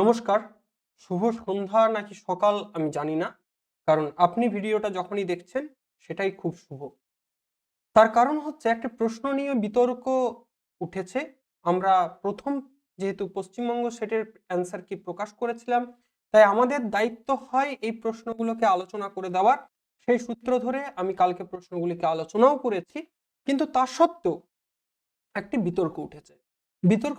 নমস্কার, শুভ সন্ধ্যা নাকি সকাল আমি জানি না, কারণ আপনি ভিডিওটা যখনই দেখছেন সেটাই খুব শুভ। তার কারণ হচ্ছে একটা প্রশ্ন নিয়ে বিতর্ক উঠেছে। আমরা প্রথম যেহেতু পশ্চিমবঙ্গ সেটের অ্যান্সার কি প্রকাশ করেছিলাম, তাই আমাদের দায়িত্ব হয় এই প্রশ্নগুলোকে আলোচনা করে দেওয়ার। সেই সূত্র ধরে আমি কালকে প্রশ্নগুলিকে আলোচনাও করেছি, কিন্তু তা সত্ত্বেও একটি বিতর্ক উঠেছে। বিতর্ক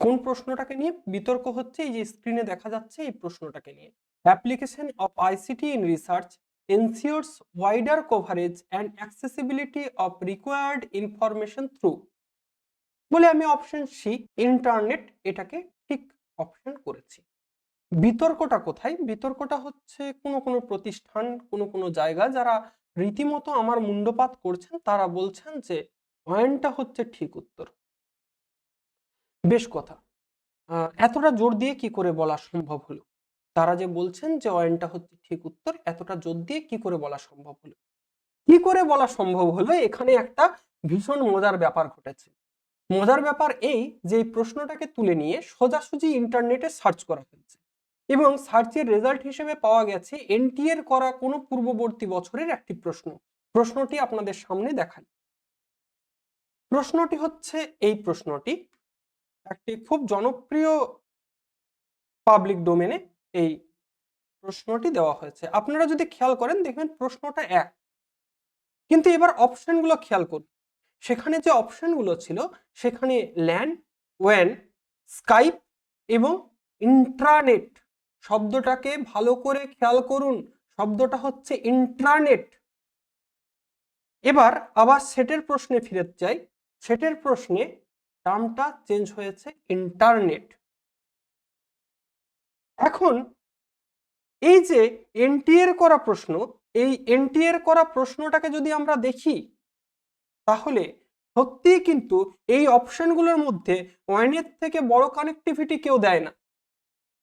কোন প্রশ্নটাকে নিয়ে বিতর্ক হচ্ছে? এই যে স্ক্রিনে দেখা যাচ্ছে এই প্রশ্নটাকে নিয়ে। Application of ICT in research ensures wider coverage and accessibility of required information through বলে আমি অপশন সি ইন্টারনেট এটাকে ঠিক অপশন করেছি। বিতর্কটা কোথায়? বিতর্কটা হচ্ছে কোনো কোনো প্রতিষ্ঠান, কোনো কোনো জায়গা যারা রীতিমতো আমার মুন্ডপাত করছেন, তারা বলছেন যে অয়নটা হচ্ছে ঠিক উত্তর। বেশ কথা। এতটা জোর দিয়ে কি করে বলা সম্ভব হলো? তারা যে বলছেন যে অয়েনটা হচ্ছে ঠিক উত্তর, এতটা জোর দিয়ে কি করে বলা সম্ভব হলো? কি করে বলা সম্ভব হলো? এখানে একটা ভীষণ মজার ব্যাপার ঘটেছে। মজার ব্যাপার এই যে এই প্রশ্নটাকে তুলে নিয়ে সোজাসুজি ইন্টারনেটে সার্চ করা হয়েছে এবং সার্চের রেজাল্ট হিসেবে পাওয়া গেছে এনটিএর করা কোনো পূর্ববর্তী বছরের একটি প্রশ্ন। প্রশ্নটি আপনাদের সামনে দেখাই। প্রশ্নটি হচ্ছে, এই প্রশ্নটি একটি খুব জনপ্রিয় পাবলিক ডোমেনে এই প্রশ্নটি দেওয়া হয়েছে। আপনারা যদি খেয়াল করেন, দেখবেন প্রশ্নটা এক। কিন্তু এবার অপশনগুলো খেয়াল করুন। সেখানে যে অপশনগুলো ছিল, সেখানে ল্যান্ড ওয়েন স্কাইপ এবং ইন্ট্রানেট শব্দটাকে ভালো করে খেয়াল করুন। শব্দটা হচ্ছে ইন্ট্রানেট এবার আবার সেটের প্রশ্নে ফিরে যাই। সেটের প্রশ্নে টার্মটা চেঞ্জ হয়েছে ইন্টারনেট এখন এই যে এনটিএর করা প্রশ্ন, এই এনটিএর করা প্রশ্নটাকে যদি আমরা দেখি, তাহলে সত্যিই কিন্তু এই অপশনগুলোর মধ্যে ওয়াইনের থেকে বড় কানেক্টিভিটি কেউ দেয় না।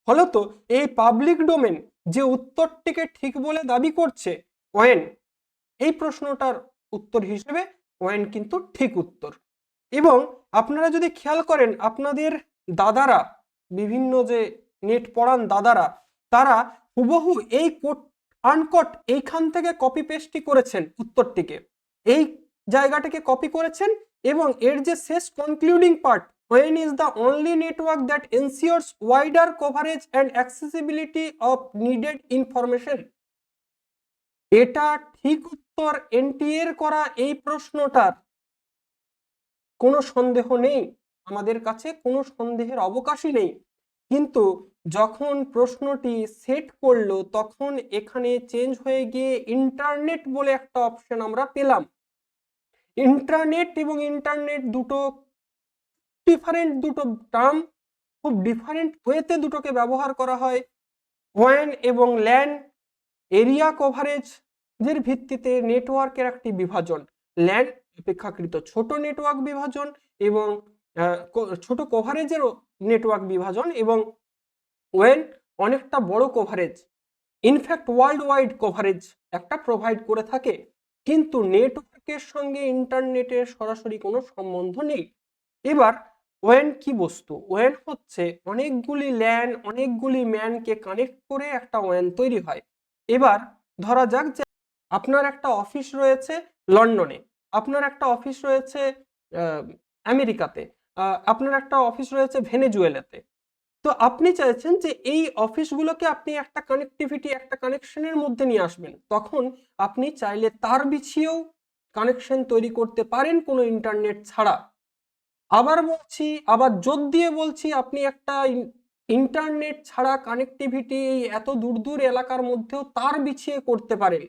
ফলত এই পাবলিক ডোমেন যে উত্তরটিকে ঠিক বলে দাবি করছে ওয়েন এই প্রশ্নটার উত্তর হিসেবে ওয়েন কিন্তু ঠিক উত্তর। এবং আপনারা যদি খেয়াল করেন, আপনাদের দাদারা, বিভিন্ন যে নেট পড়ান দাদারা, তারা হুবহু এই কোট, আনকট এইখান থেকে কপি পেস্টই করেছেন উত্তরটিকে। এই জায়গাটাকে কপি করেছেন এবং এর যে শেষ concluding part when is the only network that ensures wider coverage and accessibility of needed information এটা ঠিক উত্তর এনটিএর করা এই প্রশ্নটার। কোনো সন্দেহ নেই, আমাদের কাছে কোনো সন্দেহের অবকাশই নেই। কিন্তু যখন প্রশ্নটি সেট করল, তখন এখানে চেঞ্জ হয়ে গিয়ে ইন্টারনেট বলে একটা অপশন আমরা পেলাম। ইন্টারনেট এবং ইন্টারনেট দুটো ডিফারেন্ট দুটো টার্ম খুব ডিফারেন্ট ওয়েতে দুটোকে ব্যবহার করা হয়। ওয়ান এবং ল্যান এরিয়া কভারেজ ভিত্তিতে নেটওয়ার্কের একটি বিভাজন। ল্যান অপেক্ষাকৃত ছোট নেটওয়ার্ক বিভাজন এবং ছোট কভারেজেরও নেটওয়ার্ক বিভাজন এবং ওয়েন অনেকটা বড় coverage in fact worldwide coverage একটা প্রোভাইড করে থাকে, কিন্তু নেটওয়ার্কের সঙ্গে ইন্টারনেটের সরাসরি কোনো সম্বন্ধ নেই। এবার ওয়েন কি বস্তু? ওয়েন হচ্ছে অনেকগুলি ল্যান অনেকগুলি ম্যানকে কানেক্ট করে একটা ওয়েন তৈরি হয়। এবার ধরা যাক যে আপনার একটা অফিস রয়েছে লন্ডনে। আপনার একটা অফিস রয়েছে আমেরিকাতে। আপনার একটা অফিস রয়েছে ভেনেজুয়েলাতে। তো আপনি চাইছেন যে এই অফিসগুলোকে আপনি একটা কানেক্টিভিটি একটা কানেকশনের মধ্যে নিয়ে আসবেন। তখন আপনি চাইলে তার বিছিয়েও কানেকশন তৈরি করতে পারেন কোনো ইন্টারনেট ছাড়া। আবার বলছি, আবার জোর দিয়ে বলছি, আপনি একটা ইন্টারনেট ছাড়া কানেক্টিভিটি এই এত দূর দূর এলাকার মধ্যেও তার বিছিয়ে করতে পারেন।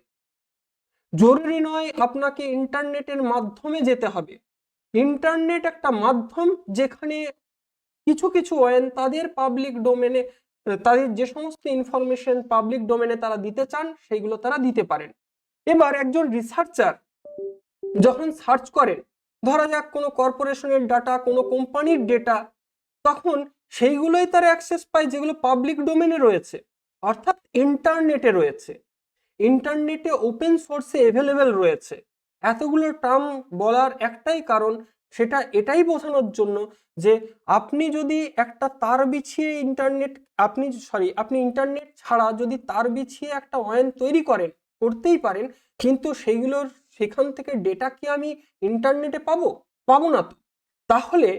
জরুরি নয় আপনাকে ইন্টারনেটের মাধ্যমে যেতে হবে। ইন্টারনেট একটা মাধ্যম যেখানে কিছু কিছু ওয়েন তাদের পাবলিক ডোমেনে তাদের যে সমস্ত ইনফরমেশন পাবলিক ডোমেনে তারা দিতে চান সেইগুলো তারা দিতে পারেন। এবার একজন রিসার্চার যখন সার্চ করেন, ধরা যাক কোনো কর্পোরেশনের ডাটা কোনো কোম্পানির ডেটা তখন সেইগুলোই তারা অ্যাক্সেস পায় যেগুলো পাবলিক ডোমেনে রয়েছে, অর্থাৎ ইন্টারনেটে রয়েছে। ইন্টারনেটে ওপেন সোর্সে অ্যাভেলেবেল রয়েছে। এতগুলো টার্ম বলার একটাই কারণ সেটা এটাই বোঝানোর জন্য যে আপনি যদি একটা তার বিছিয়ে ইন্টারনেট আপনি সরি আপনি ইন্টারনেট ছাড়া যদি তার বিছিয়ে একটা ওয়ান তৈরি করেন, করতেই পারেন, কিন্তু সেইগুলোর সেখান থেকে ডেটা কি আমি ইন্টারনেটে পাবো? পাবো না তো। তাহলে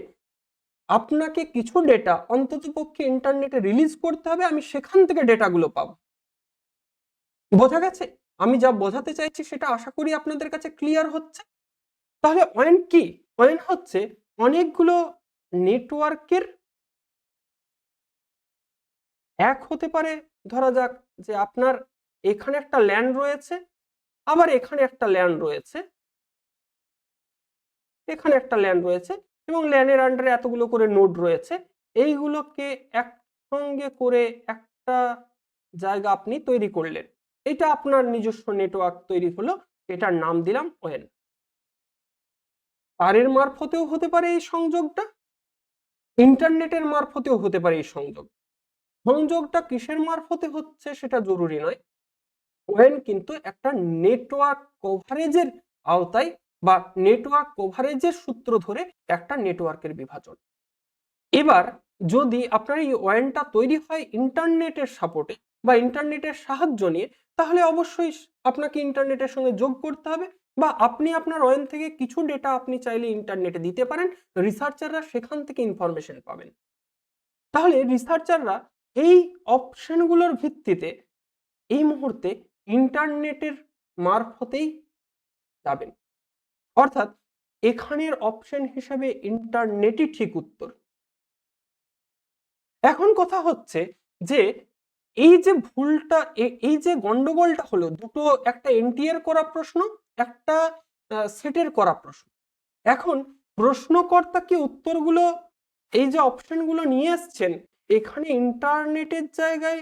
আপনাকে কিছু ডেটা অন্ততপক্ষে ইন্টারনেটে রিলিজ করতে হবে, আমি সেখান থেকে ডেটাগুলো পাবো। বোঝা গেছে? আমি যা বোঝাতে চাইছি সেটা আশা করি আপনাদের কাছে ক্লিয়ার হচ্ছে। তাহলে অয়েন কি? অয়েন হচ্ছে অনেকগুলো নেটওয়ার্কের এক হতে পারে, ধরা যাক যে আপনার এখানে একটা ল্যান্ড রয়েছে, আবার এখানে একটা ল্যান্ড রয়েছে। এখানে একটা ল্যান্ড রয়েছে এবং ল্যান্ডের আন্ডারে এতগুলো করে নোড রয়েছে। এইগুলোকে একসঙ্গে করে একটা জায়গা আপনি তৈরি করলেন। এটা আপনার নিজস্ব নেটওয়ার্ক তৈরি হলো, এটার নাম দিলাম ওয়েন। তারের মারফতেও হতে পারে এই সংযোগটা? ইন্টারনেটের মারফতেও হতে পারে এই সংযোগ। সংযোগটা কিসের মারফতে হচ্ছে সেটা জরুরি নয়। ওয়েন কিন্তু একটা নেটওয়ার্ক কভারেজের আওতায় বা নেটওয়ার্ক কভারেজের সূত্র ধরে একটা নেটওয়ার্কের বিভাজন। এবার যদি আপনার এই ওয়েনটা তৈরি হয় ইন্টারনেটের সাপোর্টে বা ইন্টারনেটের সাহায্য নিয়ে তাহলে অবশ্যই আপনাকে ইন্টারনেটের সঙ্গে যোগ করতে হবে বা আপনি আপনার ওয়েন থেকে কিছু ডেটা আপনি চাইলে ইন্টারনেটে দিতে পারেন। রিসার্চাররা সেখান থেকে ইনফরমেশন পাবেন। তাহলে রিসার্চাররা এই অপশনগুলোর ভিত্তিতে এই মুহূর্তে ইন্টারনেটের মারফতেই যাবেন। অর্থাৎ এখানের অপশন হিসাবে ইন্টারনেটই ঠিক উত্তর। এখন কথা হচ্ছে যে এই যে ভুলটা এই যে গন্ডগোলটা হলো, দুটো একটা এনটিএর করা প্রশ্ন, একটা সেটের করা প্রশ্ন। এখন প্রশ্নকর্তা কি উত্তরগুলো, এই যে অপশনগুলো নিয়ে এসছেন, এখানে ইন্টারনেটের জায়গায়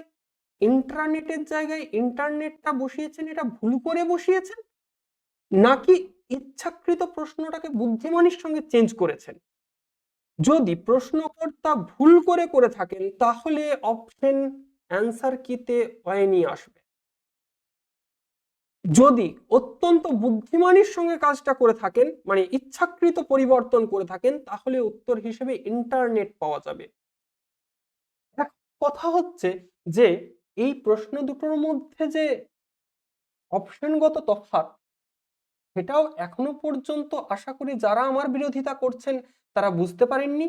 ইন্টারনেটের জায়গায় ইন্টারনেটটা বসিয়েছেন, এটা ভুল করে বসিয়েছেন? নাকি ইচ্ছাকৃত প্রশ্নটাকে বুদ্ধিমানের সঙ্গে চেঞ্জ করেছেন? যদি প্রশ্নকর্তা ভুল করে করে থাকেন, তাহলে অপশন অ্যান্সার কিতে হয়নি আসবে? যদি অত্যন্ত বুদ্ধিমানের সঙ্গে কাজটা করে থাকেন মানে ইচ্ছাকৃত পরিবর্তন করে থাকেন, তাহলে উত্তর হিসেবে ইন্টারনেট পাওয়া যাবে। কথা হচ্ছে যে, এই প্রশ্ন দুটোর মধ্যে যে অপশনগত তফাৎ, সেটাও এখনও পর্যন্ত আশা করি যারা আমার বিরোধিতা করছেন, তারা বুঝতে পারেননি।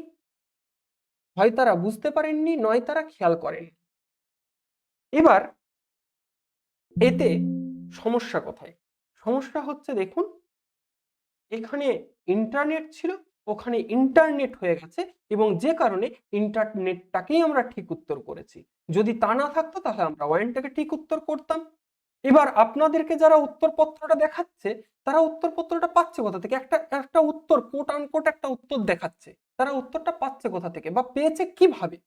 হয় তারা বুঝতে পারেননি, নয় তারা খেয়াল করেন এবার এতে সমস্যা কোথায়? সমস্যা হচ্ছে দেখুন এখানে ইন্টারনেট ছিল ওখানে ইন্টারনেট হয়ে গেছে এবং যে কারণে ইন্টারনেটটাকেই আমরা ঠিক উত্তর করেছি। যদি তা না থাকতো তাহলে আমরা ওয়াইনটাকে ঠিক উত্তর করতাম। এবার আপনাদেরকে যারা উত্তরপত্রটা দেখাচ্ছে তারা উত্তরপত্রটা পাচ্ছে কোথা থেকে? একটা একটা উত্তর কোট আনকোট একটা উত্তর দেখাচ্ছে। তারা উত্তরটা পাচ্ছে কোথা থেকে বা পেয়েছে কীভাবে?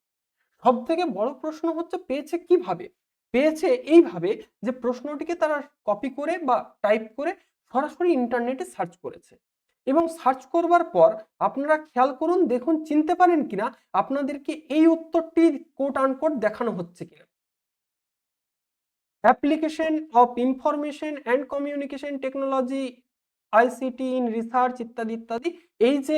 সব থেকে বড় প্রশ্ন হচ্ছে পেয়েছে কীভাবে? পেয়েছে এইভাবে যে প্রশ্নটিকে তারা কপি করে বা টাইপ করে সরাসরি ইন্টারনেটে সার্চ করেছে। এবং সার্চ করবার পর আপনারা খেয়াল করুন, দেখুন, চিনতে পারেন কিনা আপনাদেরকে এই উত্তরটি কোট আনকোট দেখানো হচ্ছে কিনা। Application of information and communication technology ICT in research ইত্যাদি ইত্যাদি, এই যে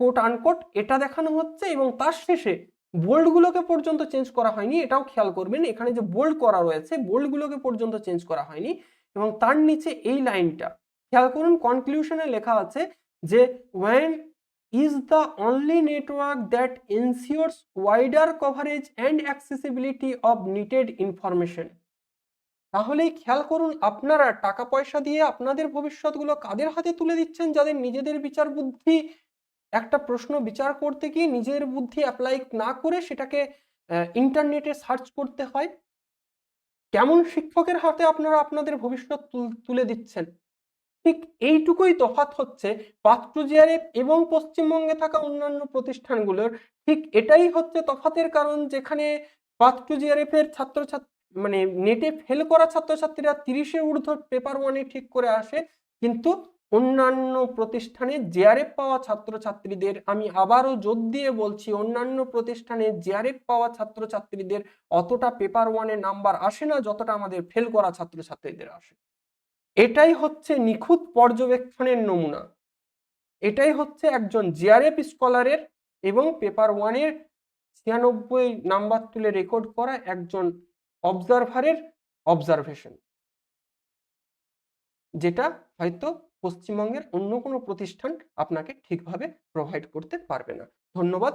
কোট আনকোট এটা দেখানো হচ্ছে এবং তার শেষে বোল্ডগুলোকে পর্যন্ত চেঞ্জ করা হয়নি, এটাও খেয়াল করবেন, এখানে যে বোল্ড করা রয়েছে, বোল্ডগুলোকে পর্যন্ত চেঞ্জ করা হয়নি এবং তার নিচে এই লাইনটা, খেয়াল করুন কনক্লুশনে লেখা আছে যে when is the only network that ensures wider coverage and accessibility of needed information তাহলেই খেয়াল করুন আপনারা টাকা পয়সা দিয়ে আপনাদের ভবিষ্যৎগুলো কাদের হাতে তুলে দিচ্ছেন যাদের নিজেদের বিচার বুদ্ধি একটা প্রশ্ন বিচার করতে গিয়ে নিজের বুদ্ধি অ্যাপ্লাই না করে সেটাকে ইন্টারনেটে সার্চ করতে হয়। কেমন শিক্ষকের হাতে আপনারা আপনাদের ভবিষ্যৎ তুলে দিচ্ছেন? ঠিক এইটুকুই তফাত হচ্ছে পাত্র জিআরএফ এবং পশ্চিমবঙ্গে থাকা অন্যান্য প্রতিষ্ঠানগুলোর। ঠিক এটাই হচ্ছে তফাতের কারণ যেখানে পাত্র জিআরএফ এর ছাত্রছাত্রী মানে নেটে ফেল করা ছাত্রছাত্রীরা তিরিশে ঊর্ধ্ব পেপার ওয়ানে ঠিক করে আসে। কিন্তু অন্যান্য প্রতিষ্ঠানে জেআরএফ পাওয়া ছাত্রছাত্রীদের, আমি আবারও জোর দিয়ে বলছি, অন্যান্য প্রতিষ্ঠানে জেআরএফ পাওয়া ছাত্রছাত্রীদের অতটা পেপার ওয়ানে নাম্বার আসে না, যতটা আমাদের ফেল করা ছাত্রছাত্রীদের আসে। এটাই হচ্ছে নিখুঁত পর্যবেক্ষণের নমুনা। এটাই হচ্ছে একজন জিআরএফ স্কলারের এবং পেপার ওয়ানের ছিয়ানব্বই নাম্বার তুলে রেকর্ড করা একজন অবজারভারের অবজারভেশন যেটা হয়তো পশ্চিমবঙ্গের অন্য কোনো প্রতিষ্ঠান আপনাকে ঠিকভাবে প্রোভাইড করতে পারবে না। ধন্যবাদ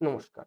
নমস্কার।